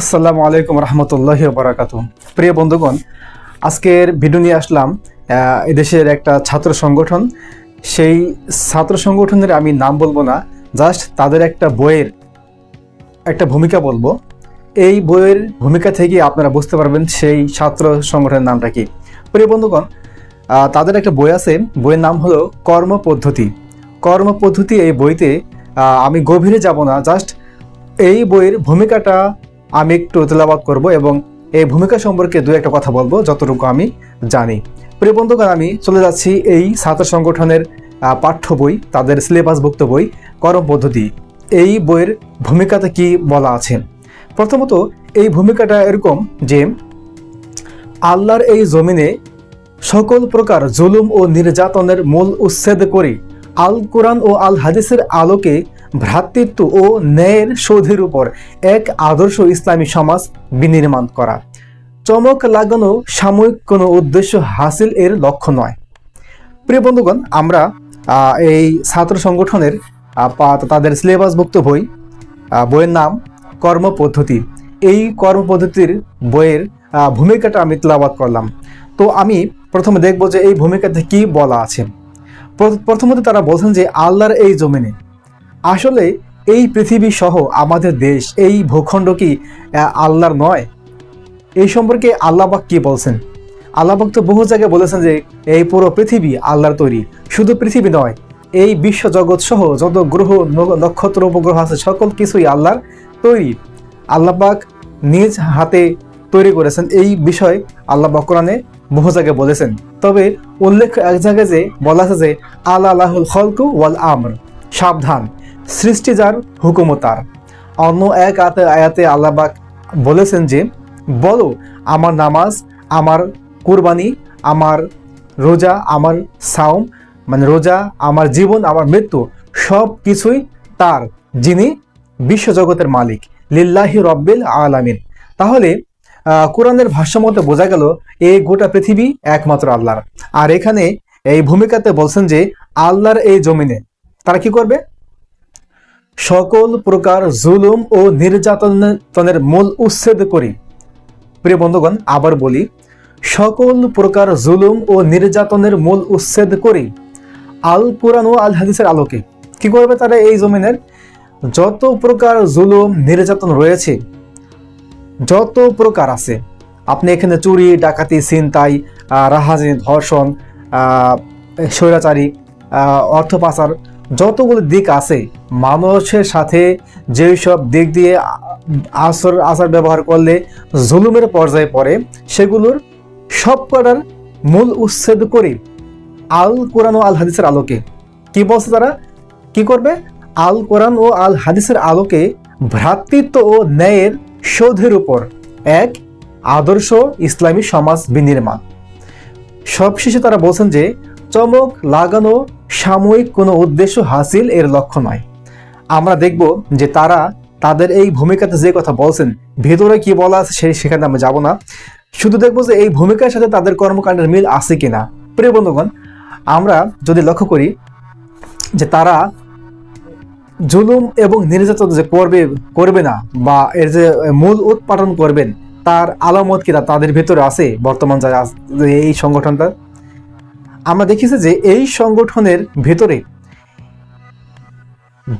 আসসালামু আলাইকুম রহমতুল্লাহ বারাকাত প্রিয় বন্ধুগণ, আজকের ভিডিও নিয়ে আসলাম এদেশের একটা ছাত্র সংগঠন। সেই ছাত্র সংগঠনের আমি নাম বলব না জাস্ট তাদের একটা বইয়ের একটা ভূমিকা বলব। এই বইয়ের ভূমিকা থেকে আপনারা বুঝতে পারবেন সেই ছাত্র সংগঠনের নামটা কি। প্রিয় বন্ধুগণ তাদের একটা বই আছে, বইয়ের নাম হলো কর্ম পদ্ধতি। কর্ম পদ্ধতি এই বইতে আমি গভীরে যাব না জাস্ট এই বইয়ের ভূমিকাটা আমি একটু তেলাবাদ করব এবং এই ভূমিকা সম্পর্কে দু একটা কথা বলব, যতটুকু আমি জানি। প্রিয় বন্ধুগণ, আমি চলে যাচ্ছি এই ছাত্র সংগঠনের পাঠ্য বই, তাদের সিলেবাসভুক্ত বই, কর্ম পদ্ধতি। এই বইয়ের ভূমিকাতে কি বলা আছে? প্রথমত, এই ভূমিকাটা এরকম যে, আল্লাহর এই জমিনে সকল প্রকার জুলুম ও নির্যাতনের মূল উচ্ছেদ করে আল কোরআন ও আল হাদিসের আলোকে ভ্রাতৃত্ব ও ন্যায়ের শোধের উপর এক আদর্শ ইসলামী সমাজ বিনির্মাণ করা। চমক লাগানো সাময়িক কোনো উদ্দেশ্য হাসিল এর লক্ষ্য নয়। প্রিয় বন্ধুগণ, আমরা এই ছাত্র সংগঠনের তাদের সিলেবাসভুক্ত বই বইয়ের নাম কর্মপদ্ধতি এই কর্মপদ্ধতির বইয়ের ভূমিকাটা আমি তেলাবাদ করলাম। তো আমি প্রথমে দেখব যে এই ভূমিকাতে কি বলা আছে। প্র- প্রথমত তারা বলছেন যে আল্লাহর এই জমিনে আসলে এই পৃথিবী সহ আমাদের দেশ, এই ভূখণ্ড কি আল্লাহর নয়? এই সম্পর্কে আল্লাহবাক কি বলছেন? আল্লাহবাক তো বহু জায়গায় বলেছেন যে এই পুরো পৃথিবী আল্লাহর তৈরি, শুধু পৃথিবী নয়, এই বিশ্ব জগৎ সহ যত গ্রহ নক্ষত্র, উপগ্রহ আছে, সকল কিছুই আল্লাহর তৈরি। আল্লাহবাক নিজ হাতে তৈরি করেছেন এই বিষয় আল্লাহ কোরআনে বহু জায়গায় বলেছেন। তবে উল্লেখ এক জায়গায় যে বলা আছে যে আল্লাহ আল্লাহুল খলকু ওয়াল আমর সাবধান। সৃষ্টি যার হুকুম তার। অন্য এক আয়াতে আয়াতে আল্লাহবাক বলেছেন যে, বলো, আমার নামাজ, আমার কুরবানি, আমার রোজা, আমার সাওম মানে রোজা, আমার জীবন, আমার মৃত্যু সব কিছুই তার, যিনি বিশ্বজগতের মালিক। লিল্লাহি রব্বিল আলামিন। তাহলে কোরআনের ভাষ্য মতে বোঝা গেল এই গোটা পৃথিবী একমাত্র আল্লাহর। আর এখানে এই ভূমিকাতে বলছেন যে, আল্লাহর এই জমিনে তারা কি করবে? সকল প্রকার জুলুম ও নির্যাতনের মূল উচ্ছেদ করি। প্রিয় বন্ধুগণ, আবার বলি, সকল প্রকার জুলুম ও নির্যাতনের মূল উচ্ছেদ করি আল কোরআন ও আল হাদিসের আলোকে। কি করবে তারা এই জমিনের? যত প্রকার জুলুম, নির্যাতন রয়েছে, যত প্রকার আছে, আপনি এখানে চুরি, ডাকাতি, ছিনতাই রাহাজি ধর্ষণ স্বৈরাচারী অর্থ পাচার যতগুলো দিক আছে, মানুষের সাথে যেই সব দিক দিয়ে আসর, আচার ব্যবহার করলে জুলুমের পর্যায়ে পড়ে, সেগুলোর সব কটার মূল উচ্ছেদ করে আল কোরআন ও আল হাদিসের আলোকে। কি বলছে তারা? কি করবে? আল কোরআন ও আল হাদিসের আলোকে ভ্রাতৃত্ব ও ন্যায়ের শোধের উপর এক আদর্শ ইসলামী সমাজ বিনির্মাণ। সবশেষে তারা বলছেন যে, চমক, লাগানো সাময়িক কোনো উদ্দেশ্য হাসিল এর লক্ষ্য নয়। আমরা দেখব যে তারা তাদের এই ভূমিকাতে যে কথা বলছেন, ভেতরে কি বলা আছে সেই সেখানে আমরা যাব না। শুধু দেখব যে এই ভূমিকার সাথে তাদের কর্মকাণ্ডের মিল আছে কিনা। প্রিয় বন্ধুগণ, আমরা যদি লক্ষ্য করি যে তারা জুলুম এবং নির্যাতন যে করবে করবে না বা এর যে মূল উৎপাদন করবেন, তার আলামত কিনা তাদের ভেতরে আছে বর্তমান যারা এই সংগঠনটা? আমরা দেখেছি যে এই সংগঠনের ভেতরে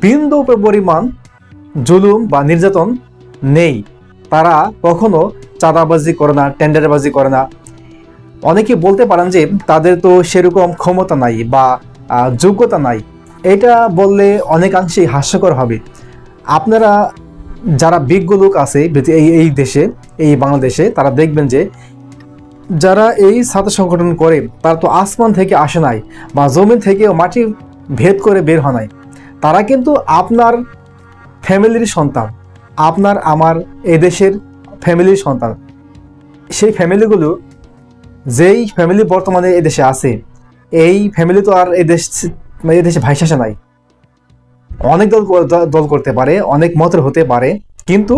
বিন্দু পরিমাণ জুলুম বা নির্যাতন নেই। তারা কখনো চাঁদাবাজি করে না, টেন্ডারবাজি করে না। অনেকে বলতে পারেন যে তাদের তো সেরকম ক্ষমতা নাই বা যোগ্যতা নাই। এটা বললে অনেকাংশেই হাস্যকর হবে। আপনারা যারা বিজ্ঞ লোক আছে এই এই দেশে, এই বাংলাদেশে, তারা দেখবেন যে যারা এই ছাত্র সংগঠন করে, তারা তো আসমান থেকে আসে নাই বা জমিন থেকে মাটি ভেদ করে বের হয় নাই। তারা কিন্তু আপনার ফ্যামিলির সন্তান, আপনার আমার এই দেশের ফ্যামিলির সন্তান। সেই ফ্যামিলিগুলো যেই ফ্যামিলি বর্তমানে এই দেশে আছে, এই ফ্যামিলি তো আর এই দেশ মানে এই দেশে ভাইশাসা নাই। অনেক দল দল করতে পারে, অনেক মতের হতে পারে, কিন্তু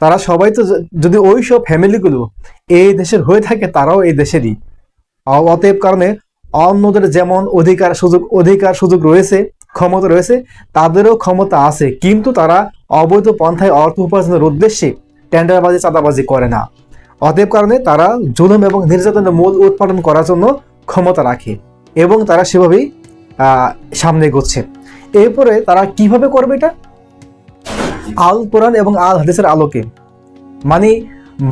তারা সবাই তো যদি ওই সব ফ্যামিলিগুলো এই দেশের হয়ে থাকে, তারাও এই দেশেরই। অতএব কারণে অন্যদের যেমন অধিকার সুযোগ অধিকার সুযোগ রয়েছে, ক্ষমতা রয়েছে, তাদেরও ক্ষমতা আছে। কিন্তু তারা অবৈধ পন্থায় অর্থ উপার্জনের উদ্দেশ্যে টেন্ডারবাজি, চাঁদাবাজি করে না। অতএব কারণে তারা জুলুম এবং নির্যাতনের মূল উৎপাদন করার জন্য ক্ষমতা রাখে এবং তারা সেভাবেই সামনে এগোচ্ছে। এরপরে তারা কীভাবে করবে এটা? আল কোরআন এবং আল হাদিসের আলোকে। মানে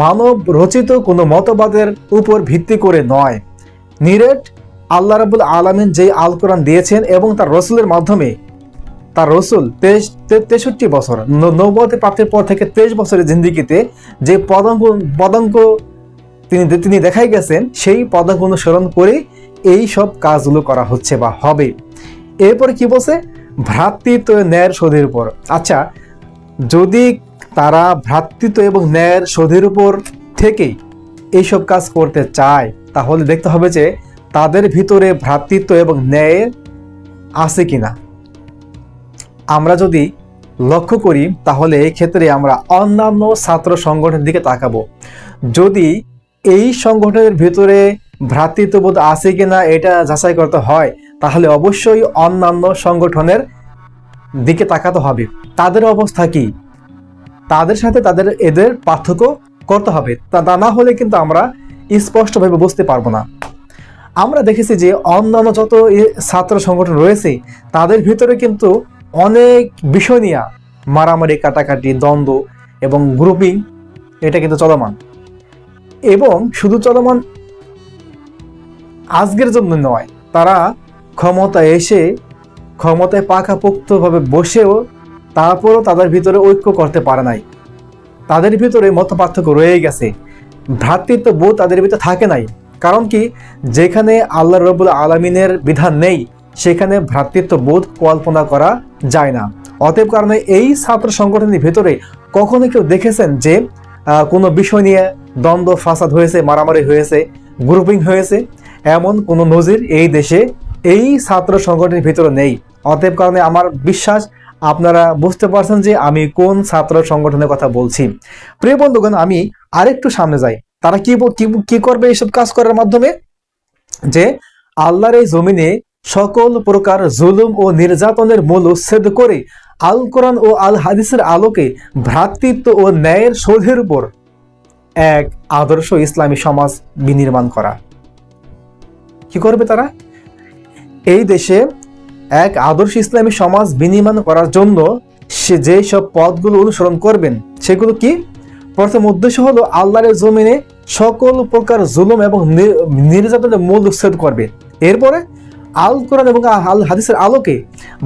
মানব রচিত কোনো মতবাদের উপর ভিত্তি করে নয়। নিরেট আল্লাহ রাবুল আলমিন যে আল কোরআন দিয়েছেন এবং তার রসুলের মাধ্যমে, তার রসুল তেষট্টি বছর নবতে প্রাপ্তির পর থেকে তেইশ বছরের জিন্দিগিতে যে পদাঙ্ক পদাঙ্ক তিনি তিনি দেখাই গেছেন, সেই পদাঙ্ক অনুসরণ করে এই সব কাজগুলো করা হচ্ছে বা হবে। এরপর কি বলছে? ভ্রাতৃত্ব ন্যায়ের শোধের উপর। আচ্ছা যদি তারা ভ্রাতৃত্ব এবং ন্যায়ের শোধের উপর থেকেই এইসব কাজ করতে চায়, তাহলে দেখতে হবে যে তাদের ভিতরে ভ্রাতৃত্ব এবং ন্যায়ের আছে কিনা। আমরা যদি লক্ষ্য করি, তাহলে এই ক্ষেত্রে আমরা অন্যান্য ছাত্র সংগঠনের দিকে তাকাবো। যদি এই সংগঠনের ভিতরে ভ্রাতৃত্ববোধ আছে কিনা, এটা যাচাই করতে হয়, তাহলে অবশ্যই অন্যান্য সংগঠনের দিকে তাকাতে হবে। তাদের অবস্থা কি? তাদের সাথে তাদের এদের পার্থক্য করতে হবে। তা না হলে কিন্তু আমরা স্পষ্টভাবে বুঝতে পারব না। আমরা দেখেছি যে অন্যান্য যত ছাত্র সংগঠন রয়েছে, তাদের ভিতরে কিন্তু অনেক বিষয় নিয়ে মারামারি, কাটাকাটি, দ্বন্দ্ব এবং গ্রুপিং এটা কিন্তু চলমান। এবং শুধু চলমান আজকের জন্য নয়, তারা ক্ষমতায় এসে ক্ষমতায় পাকাপোক্তভাবে বসেও তারপরও তাদের ভিতরে ঐক্য করতে পারে নাই। তাদের ভিতরে মত পার্থক্য রয়ে গেছে। ভ্রাতৃত্ব বোধ তাদের ভিতরে থাকে নাই। কারণ কি? যেখানে আল্লাহ রবুল আলমিনের বিধান নেই, সেখানে ভ্রাতৃত্ব বোধ কল্পনা করা যায় না। অতএব কারণে এই ছাত্র সংগঠনের ভিতরে কখনো কেউ দেখেছেন যে কোনো বিষয় নিয়ে দ্বন্দ্ব, ফাসাদ হয়েছে, মারামারি হয়েছে গ্রুপিং হয়েছে? এমন কোনো নজির এই দেশে এই ছাত্র সংগঠনের ভিতরে নেই। অতএব কারণে আমার বিশ্বাস, আপনারা বুঝতে পারছেন যে আমি কোন ছাত্র সংগঠনের কথা বলছি। প্রিয় বন্ধুগণ, আমি আরেকটু সামনে যাই। তারা কি কি করবে এইসব কাজ করার মাধ্যমে? যে আল্লাহর এই জমিনে সকল প্রকার জুলুম ও নির্যাতনের মূল উচ্ছেদ করে আল কোরআন ও আল হাদিসের আলোকে ভ্রাতৃত্ব ও ন্যায়ের শোধের উপর এক আদর্শ ইসলামী সমাজ বিনির্মাণ করা। কি করবে তারা? এই দেশে এক আদর্শ ইসলামী সমাজ বিনির্মাণ করার জন্য সে যে সব পথগুলো অনুসরণ করবেন, সেগুলো কি? প্রথম উদ্দেশ্য হলো আল্লাহরের জমিনে সকল প্রকার জুলুম এবং নির্যাতনের মূল উচ্ছেদ করবে। এরপরে আল কোরআন এবং আল হাদিসের আলোকে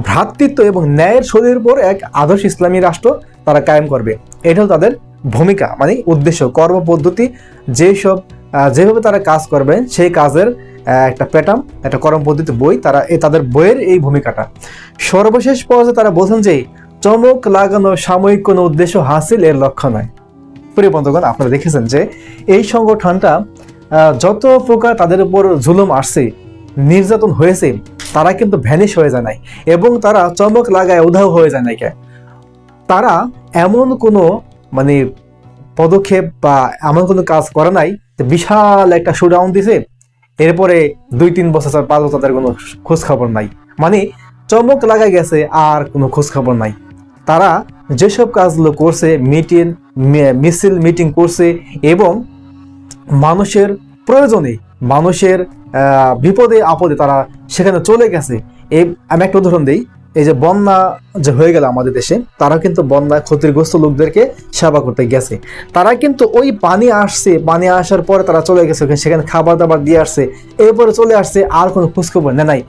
ভ্রাতৃত্ব এবং ন্যায়ের শরীর উপর এক আদর্শ ইসলামী রাষ্ট্র তারা কায়েম করবে। এটা হলো তাদের ভূমিকা মানে উদ্দেশ্য, কর্মপদ্ধতি যেসব যেভাবে তারা কাজ করবেন, সেই কাজের একটা প্যাটার্ন, একটা কর্মপদ্ধতি বই, তারা এ তাদের বইয়ের এই ভূমিকাটা। সর্বশেষ পর্যায়ে তারা বলছেন যে, চমক লাগানো সাময়িক কোনো উদ্দেশ্য হাসিল এর লক্ষ্য নয়। প্রিয় বন্ধুগণ, আপনারা দেখেছেন যে, এই সংগঠনটা যত প্রকার তাদের উপর জুলুম আসছে, নির্যাতন হয়েছে, তারা কিন্তু ভ্যানিশ হয়ে যায় নাই এবং তারা চমক লাগায় উধাও হয়ে যায় নাই কে। তারা এমন কোনো মানে পদক্ষেপ বা এমন কোনো কাজ করে নাই বিশাল একটা শোডাউন দিছে এরপরে দুই, তিন বছর চার, পাঁচ বছর তাদের কোনো খোঁজ খবর নাই। মানে চমক লাগাই গেছে, আর কোনো খোঁজ খবর নাই। তারা যেসব কাজগুলো করছে মিটিং মিছিল মিটিং করছে, এবং মানুষের প্রয়োজনে, মানুষের বিপদে, আপদে তারা সেখানে চলে গেছে। এই আমি একটা উদাহরণ দিই। এই যে বন্যা যে হয়ে গেল আমাদের দেশে, তারা কিন্তু বন্যা ক্ষতিগ্রস্ত লোকদেরকে সেবা করতে গেছে। তারা কিন্তু ওই পানি আসছে, পানি আসার পরে তারা চলে গেছে সেখানে খাবার দাবার দিয়ে আসছে, এরপরে চলে আসছে, আর কোনো খোঁজখবর নেয় নাই।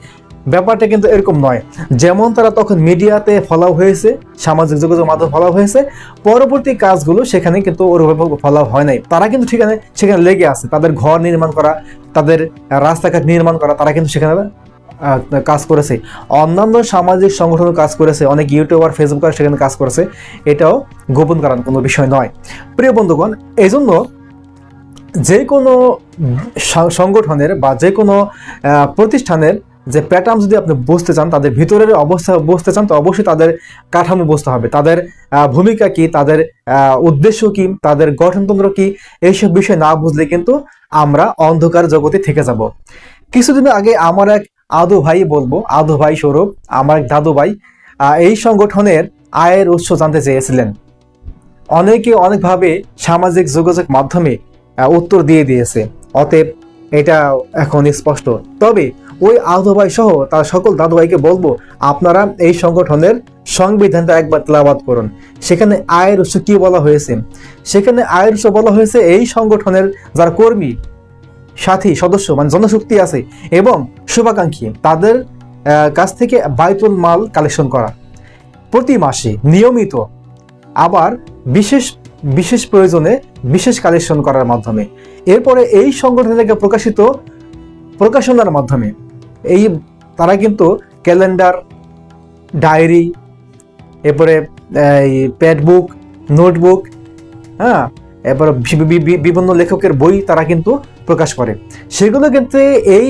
ব্যাপারটা কিন্তু এরকম নয়। যেমন তারা তখন মিডিয়াতে ফলাও হয়েছে, সামাজিক যোগাযোগ মাধ্যম ফলাও হয়েছে, পরবর্তী কাজগুলো সেখানে কিন্তু ওরভাবে ফলাও হয় নাই। তারা কিন্তু সেখানে সেখানে লেগে আছে। তাদের ঘর নির্মাণ করা, তাদের রাস্তাঘাট নির্মাণ করা, তারা কিন্তু সেখানে কাজ করেছে। অন্যান্য সামাজিক সংগঠন কাজ করেছে। অনেক ইউটিউবার ফেসবুকার সেখানে কাজ করেছে। এটাও গোপন করার কোনো বিষয় নয়। প্রিয় বন্ধুগণ এই জন্য যে কোনো সংগঠনের বা যে কোনো প্রতিষ্ঠানের যে প্যাটার্ন যদি আপনি বুঝতে চান, তাদের ভিতরের অবস্থা বুঝতে চান, তো অবশ্যই তাদের কাঠামো বুঝতে হবে। তাদের ভূমিকা কি, তাদের উদ্দেশ্য কি, তাদের গঠনতন্ত্র কি, এইসব বিষয় না বুঝলে কিন্তু আমরা অন্ধকার জগতে থেকে যাব। কিছুদিন আগে আমার এক আদু ভাই বলব, আদু ভাই স্বরূপ আমার দাদু ভাই এই সংগঠনের আয়ের উৎস জানতে চেয়েছিলেন। অনেকে অনেকভাবে সামাজিক যোগাযোগ মাধ্যমে উত্তর দিয়ে দিয়েছে। অতএব এটা এখন স্পষ্ট। তবে ওই আহতভাই সহ তার সকল দাদুভাইকে বলব, আপনারা এই সংগঠনের সংবিধানটা একবার তেলাবাদ করুন। সেখানে আয়ের উৎস কি বলা হয়েছে? সেখানে আয়ের উৎস বলা হয়েছে এই সংগঠনের যারা কর্মী সাথী, সদস্য মানে জনশক্তি আছে এবং শুভাকাঙ্ক্ষী। তাদের কাছ থেকে বাইতুল মাল কালেকশন করা। প্রতি মাসে নিয়মিত আবার বিশেষ বিশেষ প্রয়োজনে বিশেষ কালেকশন করার মাধ্যমে। এরপরে এই সংগঠন থেকে প্রকাশিত প্রকাশনার মাধ্যমে এই, তারা কিন্তু ক্যালেন্ডার, ডায়েরি, এরপরে প্যাডবুক নোটবুক হ্যাঁ এরপর বিভিন্ন লেখকের বই তারা কিন্তু প্রকাশ করে। সেগুলো কিন্তু এই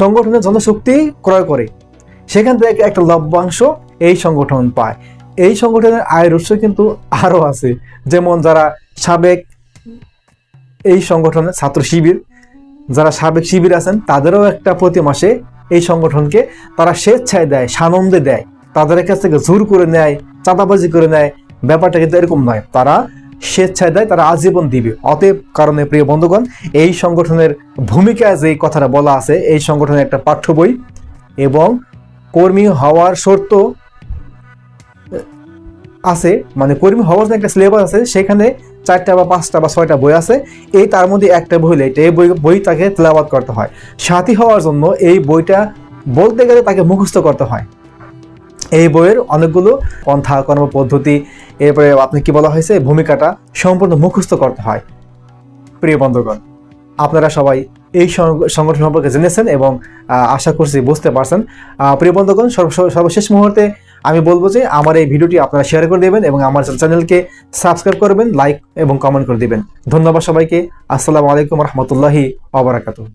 সংগঠনের জনশক্তি ক্রয় করে। সেখান থেকে একটা লভ্যাংশ এই সংগঠন পায়। এই সংগঠনের আয়ের উৎস কিন্তু আরও আছে। যেমন যারা সাবেক এই সংগঠনের ছাত্র শিবির, যারা সাবেক শিবির আছেন, তাদেরও একটা প্রতি মাসে এই সংগঠনকে তারা স্বেচ্ছায় দেয়, সানন্দে দেয়। তাদের কাছ থেকে জোর করে নেয়, চাঁদাবাজি করে নেয়। ব্যাপারটা কিন্তু এরকম নয়। তারা স্বেচ্ছায় দেয় তারা আজীবন দিবে। অতএব কারণে প্রিয় বন্ধুগণ, এই সংগঠনের ভূমিকা যে কথাটা বলা আছে, এই সংগঠনের একটা পাঠ্য বই এবং কর্মী হওয়ার শর্ত আছে মানে কর্মী হওয়ার যে একটা সিলেবাস আছে, সেখানে চারটা বা পাঁচটা বা ছয়টা বই আছে। এই তার মধ্যে একটা বই হলে এটা এই বই বই তাকে তেলাবাদ করতে হয়। সাথী হওয়ার জন্য এই বইটা বলতে গেলে তাকে মুখস্থ করতে হয়। এই বইয়ের অনেকগুলো পন্থা কর্ম পদ্ধতি এরপরে আপনি কি বলা হয়েছে, ভূমিকাটা সম্পূর্ণ মুখস্থ করতে হয়। প্রিয় বন্ধুগণ, আপনারা সবাই এই সংগঠন সম্পর্কে জেনেছেন এবং আশা করছি বুঝতে পারছেন। প্রিয় বন্ধুগণ সর্বশেষ মুহূর্তে আমি বলব যে আমার এই ভিডিওটি আপনারা শেয়ার করে দেবেন এবং আমার চ্যানেলকে সাবস্ক্রাইব করবেন লাইক এবং কমেন্ট করে দিবেন। ধন্যবাদ সবাইকে। আসসালামু আলাইকুম রহমতুল্লাহি অবরাকাতুহ